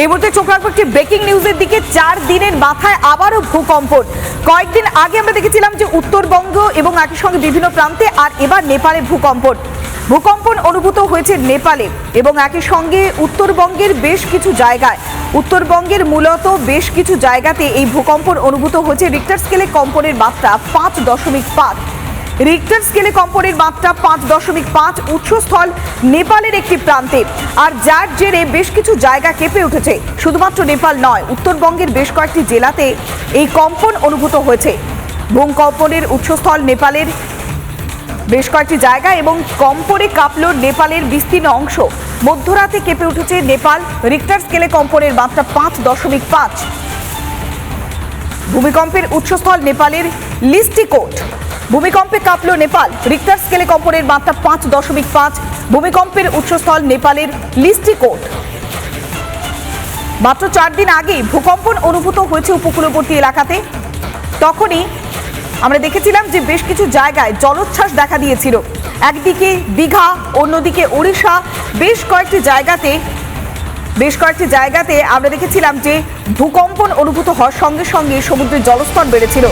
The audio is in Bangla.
এই মুহূর্তে চোখ রাখব একটি ব্রেকিং নিউজের দিকে চার দিনের মাথায় আবারও ভূকম্পন। কয়েকদিন আগে আমরা দেখেছিলাম যে উত্তরবঙ্গ এবং একই সঙ্গে বিভিন্ন প্রান্তে আর এবার নেপালে ভূকম্পন। ভূকম্পন অনুভূত হয়েছে নেপালে এবং একই সঙ্গে উত্তরবঙ্গের বেশ কিছু জায়গায়। উত্তরবঙ্গের মূলত বেশ কিছু জায়গাতে এই ভূকম্পন অনুভূত হয়েছে। রিক্টার স্কেলে কম্পনের মাত্রা পাঁচ দশমিক পাঁচ। রিক্টার স্কেলে কম্পনের মাত্রা পাঁচ দশমিক পাঁচ উৎসস্থল নেপালের একটি প্রান্তে। আর যার জেরে বেশ কিছু জায়গা কেঁপে উঠেছে। শুধুমাত্র নেপাল নয়, উত্তরবঙ্গের বেশ কয়েকটি জেলাতে এই কম্পন অনুভূত হয়েছে। ভূকম্পনের উৎসস্থল নেপালের বেশ কয়েকটি জায়গা এবং কম্পনে কাঁপল নেপালের বিস্তীর্ণ অংশ। মধ্যরাতে কেঁপে উঠেছে নেপাল। রিক্টার স্কেলে কম্পনের মাত্রা পাঁচ দশমিক পাঁচ। ভূমিকম্পের উৎসস্থল নেপালের লিস্টিকোট ভূমিকম্পে কাঁপল নেপাল। রিক্টার স্কেলে কম্পনের মাত্রা পাঁচ দশমিক পাঁচ। ভূমিকম্পের উৎসস্থল নেপালের লিস্টিকোট মাত্র চার দিন আগেই ভূকম্পন অনুভূত হয়েছে উপকূলবর্তী এলাকাতে। তখনই আমরা দেখেছিলাম যে বেশ কিছু জায়গায় জলোচ্ছ্বাস দেখা দিয়েছিল। একদিকে দীঘা, অন্যদিকে ওড়িশা। বেশ কয়েকটি জায়গাতে বেশ কয়েকটি জায়গাতে আমরা দেখেছিলাম যে ভূকম্পন অনুভূত হওয়ার সঙ্গে সঙ্গে সমুদ্রের জলস্তর বেড়েছিল।